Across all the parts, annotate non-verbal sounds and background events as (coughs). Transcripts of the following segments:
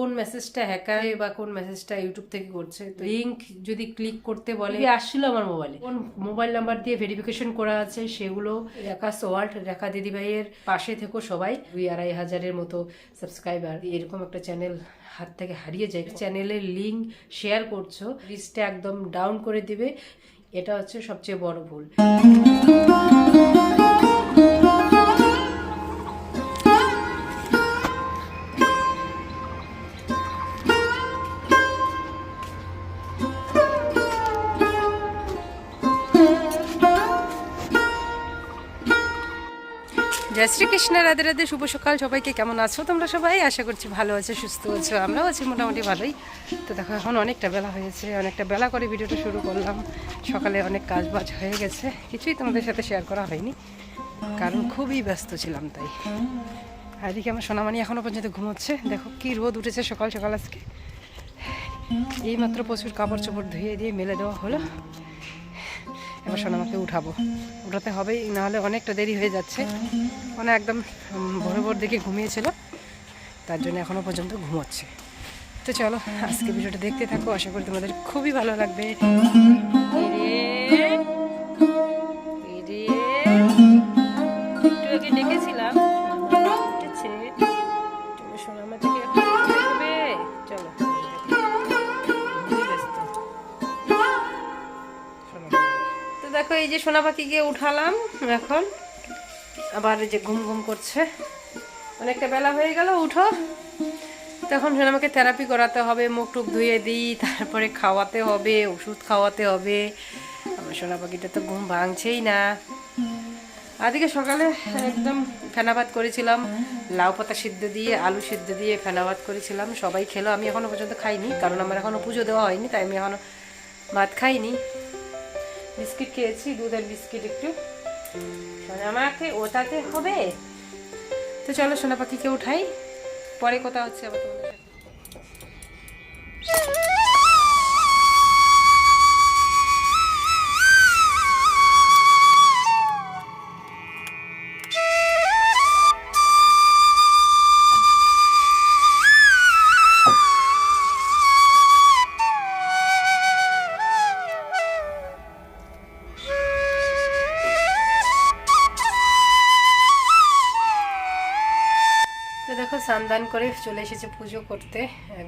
কোন মেসেজটা হ্যাকার বা কোন মেসেজটা ইউটিউব থেকে করছে তো লিঙ্ক যদি ক্লিক করতে বলে আসছিল আমার মোবাইলে কোন মোবাইল নাম্বার দিয়ে ভেরিফিকেশন করা আছে সেগুলো রেখা সোয়াল্ট রেখা দিদিভাইয়ের পাশে থেকো সবাই। দুই আড়াই হাজারের মতো সাবস্ক্রাইবার এরকম একটা চ্যানেল হাত থেকে হারিয়ে যায়। চ্যানেলের লিঙ্ক শেয়ার করছ লিস্টটা একদম ডাউন করে দিবে। এটা হচ্ছে সবচেয়ে বড় ভুল। জয় শ্রীকৃষ্ণ, রাধে রাধে, শুভ সকাল, সবাইকে কেমন আছো তোমরা সবাই? আশা করছি ভালো আছো, সুস্থ আছো, আমরাও আছি মোটামুটি ভালোই। তো দেখো, এখন অনেকটা বেলা হয়েছে, অনেকটা বেলা করে ভিডিওটা শুরু করলাম। সকালে অনেক কাজ বাজ হয়ে গেছে, কিছুই তোমাদের সাথে শেয়ার করা হয়নি, কারণ খুবই ব্যস্ত ছিলাম তাই। আর এদিকে আমার সোনামানি এখনও পর্যন্ত ঘুমোচ্ছে। দেখো কি রোদ উঠেছে সকাল সকাল আজকে। এইমাত্র প্রচুর কাপড় চোপড় ধুয়ে দিয়ে মেলে দেওয়া হলো। এবার সোনামাকে উঠাবো। উঠাতে হবেই, নাহলে অনেকটা দেরি হয়ে যাচ্ছে। মানে একদম ভোরে ভোর দিকে ঘুমিয়েছিল, তার জন্য এখনও পর্যন্ত ঘুমোচ্ছে। তো চলো, আজকে ভিডিওটা দেখতে থাকো, আশা করি তোমাদের খুবই ভালো লাগবে। সোনা পাখিকে উঠালাম, এখন আবার যে ঘুম ঘুম করছে। অনেকটা বেলা হয়ে গেল, উঠো। তখন আমাকে থেরাপি করাতে হবে, মুখ টুক ধুয়ে দিই, তারপরে খাওয়াতে হবে, ওষুধ খাওয়াতে হবে। আমার সোনা পাখিটা তো ঘুম ভাঙছেই না। আজকে সকালে একদম ফেনাভাত করেছিলাম, লাউ পাতা সিদ্ধ দিয়ে, আলু সিদ্ধ দিয়ে ফেনাভাত করেছিলাম, সবাই খেলো, আমি এখনও পর্যন্ত খাইনি, কারণ আমার এখনও পুজো দেওয়া হয়নি, তাই আমি এখনও ভাত খাইনি। বিস্কিট খেয়েছি, দুধের বিস্কিট একটু। আমাকে ওটাতে হবে? তো চলো সোনা পাখিকে উঠাই। পরে কথা হচ্ছে আবার তোমাদের সাথে। স্নান দান করে চলে এসেছে পুজো করতে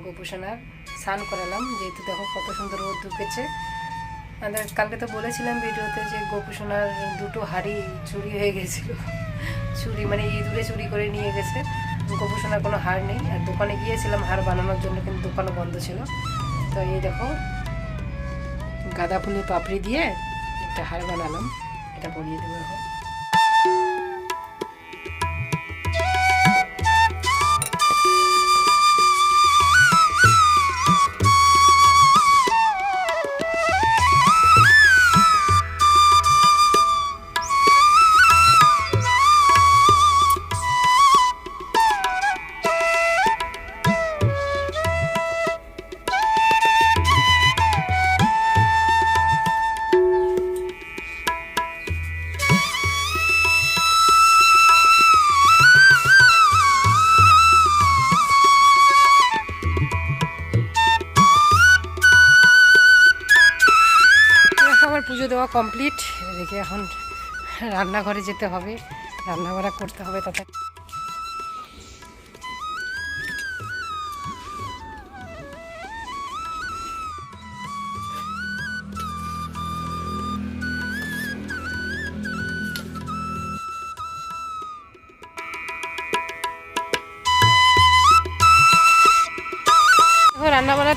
গোপুসোনার। স্নান করালাম, যেহেতু দেখো কত সুন্দর রোদ ঢুকেছে আর কালকে তো বলেছিলাম ভিডিওতে যে গোপুসোনার দুটো হাড়ি চুরি হয়ে গেছিল। চুরি মানে ইঁদুরে চুরি করে নিয়ে গেছে। গোপুসোনার কোনো হাড় নেই। আর দোকানে গিয়েছিলাম হাড় বানানোর জন্য, কিন্তু দোকানও বন্ধ ছিল। তো এই দেখো, গাঁদা ফুলের পাপড়ি দিয়ে একটা হাড় বানালাম। এটা পরিয়ে দেবো এখন। কমপ্লিট এদিকে এখন রান্নাঘরে যেতে হবে। রান্নাবাড়া করতে হবে তাতে।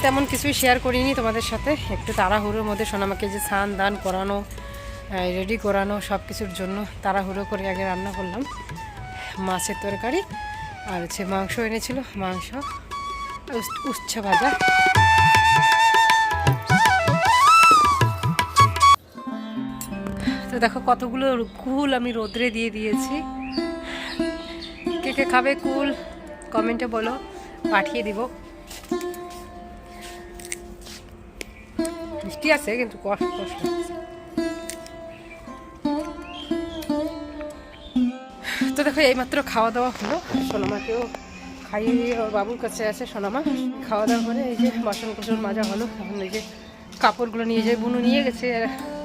তেমন কিছুই শেয়ার করিনি তোমাদের সাথে। একটু তাড়াহুড়োর মধ্যে সোনামাকে যে স্নান, দান করানো রেডি করানো সব কিছুর জন্য তাড়াহুড়ো করে আগে রান্না করলাম। মাছের তরকারি আর হচ্ছে মাংস এনেছিল, মাংস উচ্ছে ভাজা। তো দেখো কতগুলো কুল আমি রোদ্রে দিয়ে দিয়েছি। কে কে খাবে কুল কমেন্টে বলো, পাঠিয়ে দিব। মিষ্টি আছে, কিন্তু কষ্ট কষ্ট তো দেখো, এইমাত্র খাওয়া দাওয়া হলো। সোনামাকেও খাইয়ে বাবুর কাছে আছে সোনামা। খাওয়া দাওয়া করে এই যে বাসন কুসন মাজা হলো। এখন এই যে কাপড়গুলো নিয়ে যায়, বুনু নিয়ে গেছে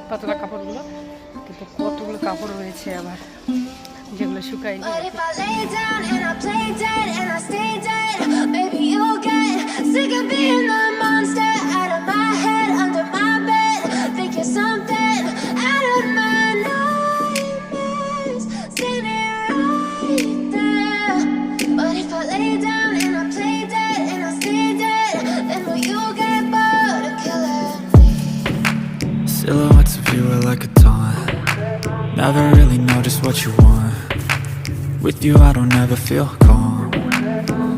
পাতলা কাপড়গুলো। কিন্তু কতগুলো কাপড় রয়েছে আবার, যেগুলো শুকায়নি lay With you I don't ever feel calm.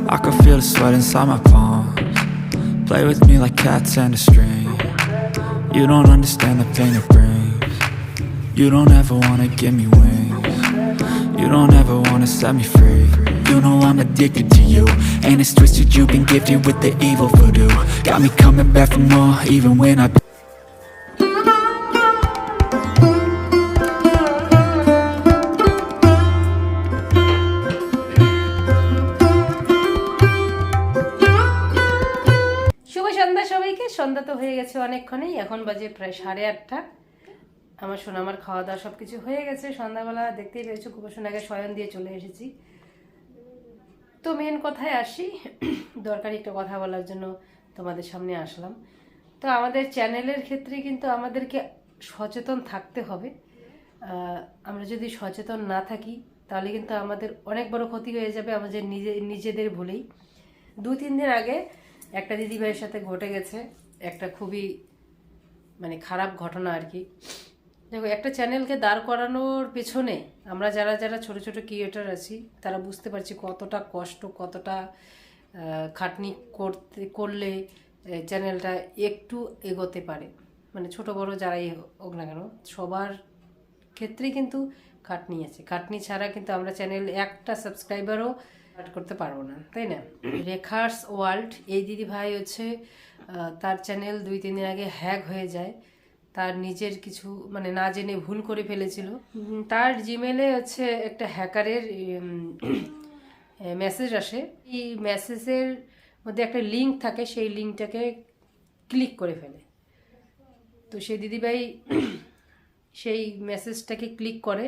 I can feel the sweat inside my palms. Play with me like cats and a string. You don't understand the pain it brings. You don't ever wanna give me wings. You don't ever wanna set me free. You know I'm addicted to you And it's twisted. You've been gifted with the evil voodoo. Got me coming back for more even when I তো হয়ে গেছে অনেকক্ষণেই। এখন বাজে প্রায় সাড়ে আটটা। আমার শোনা আমার খাওয়া দাওয়া সব কিছু হয়ে গেছে। সন্ধ্যাবেলা দেখতেই পেয়েছ কুপোষণাকে শয়ন দিয়ে চলে এসেছি। তো মেন কথায় আসি। দরকারি একটা কথা বলার জন্য তোমাদের সামনে আসলাম। তো আমাদের চ্যানেলের ক্ষেত্রে কিন্তু আমাদেরকে সচেতন থাকতে হবে। আমরা যদি সচেতন না থাকি, তাহলে কিন্তু আমাদের অনেক বড় ক্ষতি হয়ে যাবে আমাদের নিজে, নিজেদের ভুলেই। দু তিন দিন আগে একটা দিদিভাইয়ের সাথে ঘটে গেছে। একটা খুবই মানে খারাপ ঘটনা আর কি। দেখো একটা চ্যানেলকে দাঁড় করানোর পেছনে আমরা যারা যারা ছোট ছোট ক্রিয়েটার আছি তারা বুঝতে পারছি কতটা কষ্ট কতটা খাটনি করতে করলে চ্যানেলটা একটু এগোতে পারে। মানে ছোট বড় যারাই হোক না কেন সবার ক্ষেত্রে কিন্তু খাটনি আছে। খাটনি ছাড়া কিন্তু আমরা চ্যানেল একটা সাবস্ক্রাইবারও অ্যাড করতে পারব না তাই না? (coughs) রেখার্স ওয়ার্ল্ড এই দিদি ভাই হচ্ছে তার চ্যানেল দুই তিন দিন আগে হ্যাক হয়ে যায়। তার নিজের কিছু মানে না জেনে ভুল করে ফেলেছিল। তার জিমেলে হচ্ছে একটা হ্যাকারের মেসেজ (coughs) আসে। এই মেসেজের মধ্যে একটা লিঙ্ক থাকে সেই লিঙ্কটাকে ক্লিক করে ফেলে। তো সেই দিদিভাই (coughs) সেই মেসেজটাকে ক্লিক করে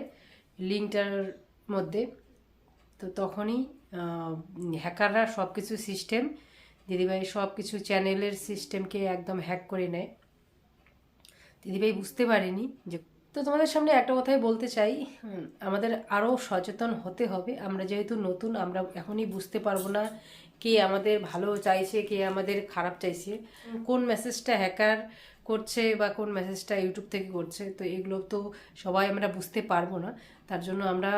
লিঙ্কটার মধ্যে। তো তখনই হ্যাকাররা সব কিছু সিস্টেম দিদিভাই সব কিছু চ্যানেলের সিস্টেমকে একদম হ্যাক করে নেয়। দিদিভাই বুঝতে পারেনি যে, তো তোমাদের সামনে একটা কথাই বলতে চাই আমাদের আরও সচেতন হতে হবে। আমরা যেহেতু নতুন, আমরা এখনই বুঝতে পারব না কে আমাদের ভালো চাইছে, কে আমাদের খারাপ চাইছে। কোন মেসেজটা হ্যাকার করছে বা কোন মেসেজটা ইউটিউব থেকে করছে, তো এগুলো তো সবাই আমরা বুঝতে পারব না। তার জন্য আমরা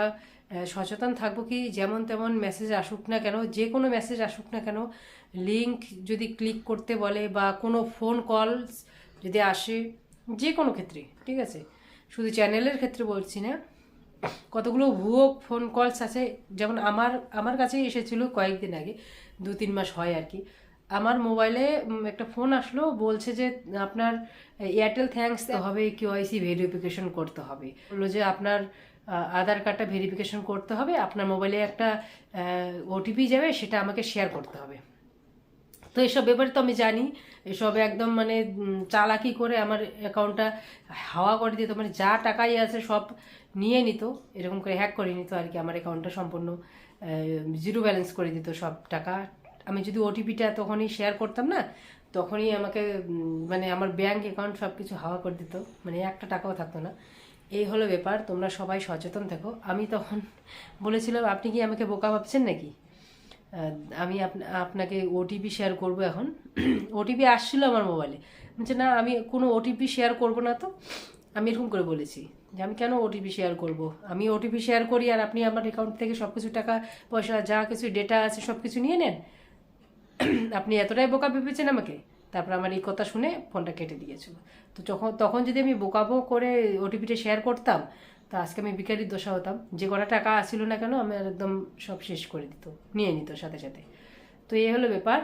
সচেতন থাকব কি যেমন তেমন মেসেজ আসুক না কেন, যে কোনো মেসেজ আসুক না কেন লিংক যদি ক্লিক করতে বলে বা কোনো ফোন কলস যদি আসে, যে কোনো ক্ষেত্রে, ঠিক আছে? শুধু চ্যানেলের ক্ষেত্রে বলছি না। কতগুলো ভুয়ো ফোন কলস আছে, যেমন আমার আমার কাছেই এসেছিল কয়েকদিন আগে, দু তিন মাস হয় আর কি। আমার মোবাইলে একটা ফোন আসলো, বলছে যে, আপনার এয়ারটেল থ্যাঙ্কস হবে কেওয়াইসি ভেরিফিকেশন করতে হবে। বলল যে, আপনার আধার কার্ডটা ভেরিফিকেশন করতে হবে, আপনার মোবাইলে একটা ওটিপি যাবে, সেটা আমাকে শেয়ার করতে হবে। তো এসব ব্যাপারে তো আমি জানি। এসব একদম মানে চালাকি করে আমার অ্যাকাউন্টটা হাওয়া করে দিত। মানে যা টাকাই আছে সব নিয়ে নিত। এরকম করে হ্যাক করে নিত আর কি। আমার অ্যাকাউন্টটা সম্পূর্ণ জিরো ব্যালেন্স করে দিত সব টাকা। আমি যদি ওটিপিটা তখনই শেয়ার করতাম না, তখনই আমাকে মানে আমার ব্যাংক অ্যাকাউন্ট সব কিছু হাওয়া করে দিত। মানে একটা টাকাও থাকতো না। এই হলো ব্যাপার। তোমরা সবাই সচেতন থাকো। আমি তখন বলেছিলাম, আপনি কি আমাকে বোকা ভাবছেন নাকি? আমি আপনা- আপনাকে ওটিপি শেয়ার করব এখন। (clears throat) ওটিপি আসছিল আমার মোবাইলে বলছে, না, আমি কোনো ওটিপি শেয়ার করব না তো। আমি এরকম করে বলেছি যে, আমি কেন ওটিপি শেয়ার করব? আমি ওটিপি শেয়ার করি আর আপনি আমার অ্যাকাউন্ট থেকে সব কিছু টাকা, পয়সা, যা কিছু ডেটা আছে সব কিছু নিয়ে নেন। (clears throat) আপনি এতটাই বোকা ভেবেছেন আমাকে? তারপর আমার এই কথা শুনে ফোনটা কেটে দিয়েছিল। তো যখন, তখন যদি আমি বোকাবো করে ওটিপিটা শেয়ার করতাম তা আজকে আমি বিকারির দোষা হতাম। যে কটা টাকা আসছিল না কেন, আমি একদম সব শেষ করে দিত, নিয়ে নিত সাথে সাথে। তো এই হলো ব্যাপার।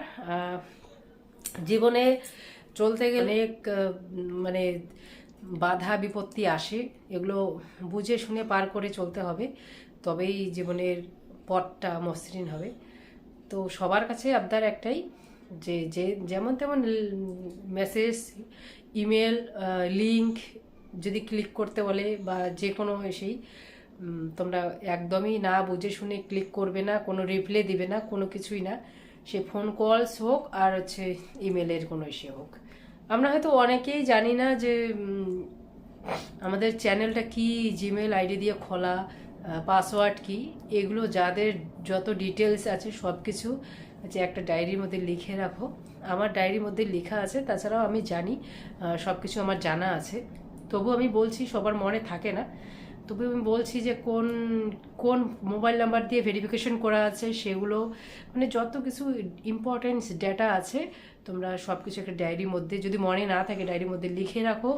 জীবনে চলতে গেলে অনেক মানে বাধা বিপত্তি আসে। এগুলো বুঝে শুনে পার করে চলতে হবে। তবেই জীবনের পথটা মসৃণ হবে। তো সবার কাছে আবদার একটাই যে যে যেমন তেমন মেসেজ ইমেল লিংক যদি ক্লিক করতে বলে বা যে কোনো এসেই তোমরা একদমই না বুঝে শুনে ক্লিক করবে না, কোনো রিপ্লাই দিবে না, কোনো কিছুই না। সে ফোন কলস হোক আর হচ্ছে ইমেলের কোনো ইসে হোক। আমরা হয়তো অনেকেই জানি না যে আমাদের চ্যানেলটা কি জিমেল আইডি দিয়ে খোলা পাসওয়ার্ড কি, এগুলো যাদের যত ডিটেলস আছে সব কিছু যে একটা ডায়েরির মধ্যে লিখে রাখো। আমার ডায়েরির মধ্যে লেখা আছে, তাছাড়াও আমি জানি সব কিছু আমার জানা আছে। তবু আমি বলছি সবার মনে থাকে না। তবু আমি বলছি যে কোন কোন মোবাইল নাম্বার দিয়ে ভেরিফিকেশন করা আছে সেগুলো মানে যত কিছু ইম্পর্টেন্স ডেটা আছে, তোমরা সব কিছু একটা ডায়েরির মধ্যে যদি মনে না থাকে ডায়েরির মধ্যে লিখে রাখো।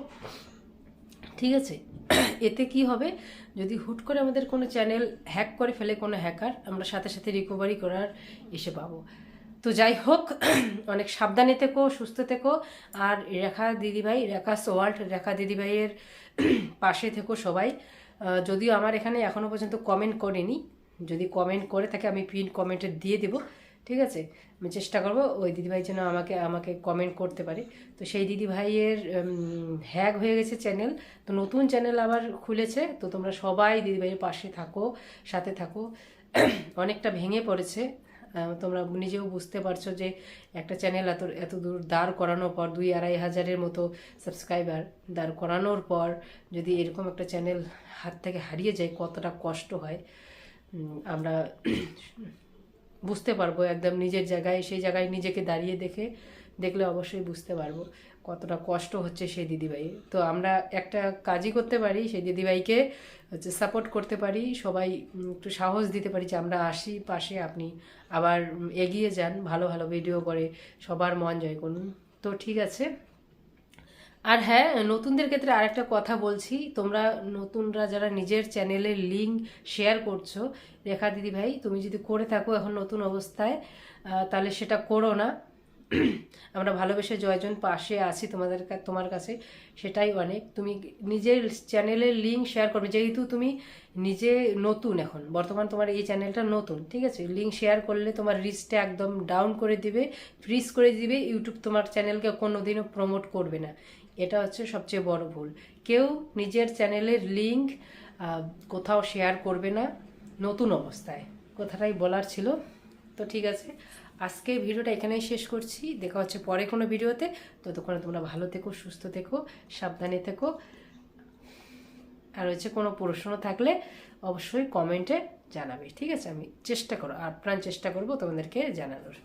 ঠিক আছে? এতে কি হবে? যদি হুট করে আমাদের কোনো চ্যানেল হ্যাক করে ফেলে কোনো হ্যাকার আমরা সাথে সাথে রিকভারি করার এসে পাবো। তো যাই হোক অনেক সাবধানে থেকো, সুস্থ থেকো। আর রেখা দিদিভাই, রেখা সোয়াল্ট, রেখা দিদিভাইয়ের পাশে থেকো সবাই। যদিও আমার এখানে এখনও পর্যন্ত কমেন্ট করেনি। যদি কমেন্ট করে থাকে, আমি পিন কমেন্টে দিয়ে দেবো। ঠিক আছে? আমি চেষ্টা করব ওই দিদিভাই যেন আমাকে আমাকে কমেন্ট করতে পারে। তো সেই দিদিভাইয়ের হ্যাক হয়ে গেছে চ্যানেল তো নতুন চ্যানেল আবার খুলেছে। তো তোমরা সবাই দিদিভাইয়ের পাশে থাকো, সাথে থাকো। অনেকটা ভেঙে পড়েছে। তোমরা নিজেও বুঝতে পারছ যে একটা চ্যানেল এত এত দূর দাঁড় করানোর পর, দুই আড়াই হাজারের মতো সাবস্ক্রাইবার দাঁড় করানোর পর যদি এরকম একটা চ্যানেল হাত থেকে হারিয়ে যায়, কতটা কষ্ট হয় আমরা (clears throat) বুঝতে পারব। একদম নিজের জায়গায়, সেই জায়গায় নিজেকে দাঁড়িয়ে দেখে দেখলে অবশ্যই বুঝতে পারব কতটা কষ্ট হচ্ছে সেই দিদিভাই। তো আমরা একটা কাজই করতে পারি, সেই দিদিভাইকে হচ্ছে সাপোর্ট করতে পারি, সবাই একটু সাহস দিতে পারি যে আমরা আসি, পাশে আপনি আবার এগিয়ে যান, ভালো ভালো ভিডিও করে, সবার মন জয় করুন। তো ঠিক আছে। আর হ্যাঁ নতুনদের ক্ষেত্রে আরেকটা কথা বলছি, তোমরা নতুনরা যারা নিজের চ্যানেলের লিঙ্ক শেয়ার করছ, রেখা দিদি ভাই তুমি যদি করে থাকো এখন নতুন অবস্থায় তাহলে সেটা করো না। আমরা ভালোবেসে জয়জন পাশে আছি তোমাদের তোমার কাছে, সেটাই অনেক। তুমি নিজের চ্যানেলের লিঙ্ক শেয়ার করবে। যেহেতু তুমি নিজে নতুন এখন, বর্তমান তোমার এই চ্যানেলটা নতুন, ঠিক আছে? লিঙ্ক শেয়ার করলে তোমার রিচটা একদম ডাউন করে দিবে ফ্রিজ করে দিবে ইউটিউব তোমার চ্যানেলকে কোনোদিনও প্রমোট করবে না। এটা হচ্ছে সবচেয়ে বড় ভুল। কেউ নিজের চ্যানেলের লিঙ্ক কোথাও শেয়ার করবে না, নতুন অবস্থায়। কথাটাই বলার ছিল। তো ঠিক আছে। আজকে ভিডিওটা এখানেই শেষ করছি। দেখা হচ্ছে পরে কোনো ভিডিওতে। ততক্ষণে তোমরা ভালো থেকো, সুস্থ থেকো, সাবধানে থেকো। আর হচ্ছে কোনো প্রশ্ন থাকলে অবশ্যই কমেন্টে জানাবে। ঠিক আছে? আমি চেষ্টা করো আর প্রাণ চেষ্টা করব তোমাদেরকে জানানোর।